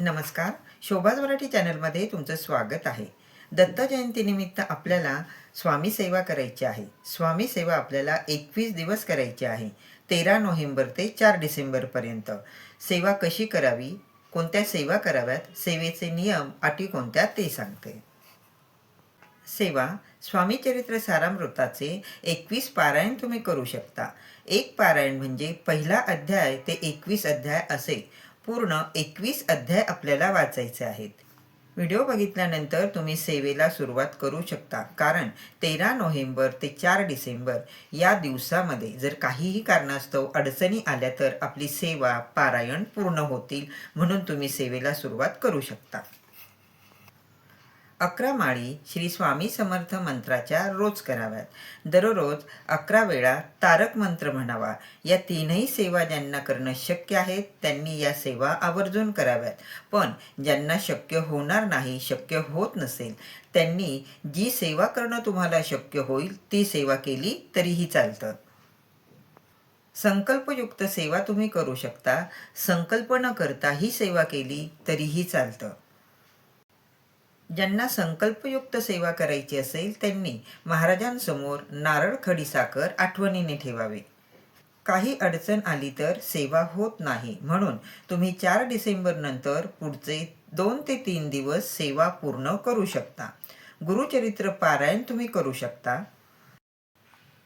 नमस्कार. शोभाज मराठी चॅनलमध्ये तुमचं स्वागत आहे. दत्त जयंतीनिमित्त आपल्याला स्वामी सेवा करायची आहे. स्वामी सेवा आपल्याला एकवीस दिवस करायची आहे. तेरा नोव्हेंबर ते चार डिसेंबरपर्यंत सेवा कशी करावी? कोणत्या सेवा कराव्यात? सेवेचे नियम अटी कोणत्या ते सांगते. सेवा स्वामी चरित्र सारामृताचे एकवीस पारायण तुम्ही करू शकता. एक पारायण म्हणजे पहिला अध्याय ते एकवीस अध्याय असे पूर्ण एकवीस अध्याय आपल्याला वाचायचे आहेत. व्हिडिओ बघितल्यानंतर तुम्ही सेवेला सुरुवात करू शकता. कारण तेरा नोव्हेंबर ते चार डिसेंबर या दिवसामध्ये जर काहीही कारणास्तव अडचणी आल्या तर आपली सेवा पारायण पूर्ण होतील म्हणून तुम्ही सेवेला सुरुवात करू शकता. अकरा माळी श्री स्वामी समर्थ मंत्राच्या रोज कराव्यात. दररोज अकरा वेळा तारक मंत्र म्हणावा. या तीनही सेवा ज्यांना करणं शक्य आहे त्यांनी या सेवा आवर्जून कराव्यात. पण ज्यांना शक्य होणार नाही शक्य होत नसेल त्यांनी जी सेवा करणं तुम्हाला शक्य होईल ती सेवा केली तरीही चालतं. संकल्पयुक्त सेवा तुम्ही करू शकता. संकल्प न करता ही सेवा केली तरीही चालतं. ज्यांना संकल्पयुक्त सेवा करायची असेल त्यांनी महाराजांसमोर नारळ खडीसाखर आठवणीने ठेवावे. काही अडचण आली तर सेवा होत नाही म्हणून तुम्ही चार डिसेंबर नंतर पुढचे दोन ते तीन दिवस सेवा पूर्ण करू शकता. गुरुचरित्र पारायण तुम्ही करू शकता.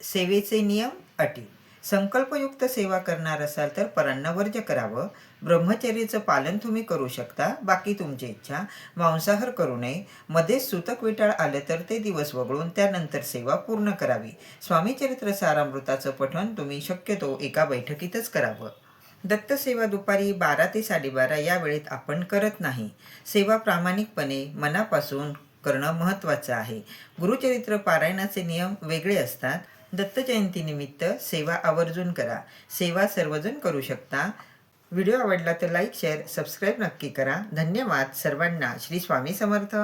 सेवेचे नियम अटी. संकल्पयुक्त सेवा करणार असाल तर परांना वर्ज्य करावं. ब्रह्मचर्याचं पालन तुम्ही करू शकता. बाकी तुमची इच्छा. मांसाहार करू नये. मध्येच सुतक विटाळ आले तर ते दिवस वगळून त्यानंतर सेवा पूर्ण करावी. स्वामीचरित्र सारामृताचं पठण तुम्ही शक्यतो एका बैठकीतच करावं. दत्तसेवा दुपारी बारा ते साडेबारा या वेळेत आपण करत नाही. सेवा प्रामाणिकपणे मनापासून करणं महत्त्वाचं आहे. गुरुचरित्र पारायणाचे नियम वेगळे असतात. दत्त जयंतीनिमित्त सेवा आवर्जून करा. सेवा सर्वजण करू शकता. व्हिडिओ आवडला तर लाईक शेअर सबस्क्राईब नक्की करा. धन्यवाद सर्वांना. श्री स्वामी समर्थ.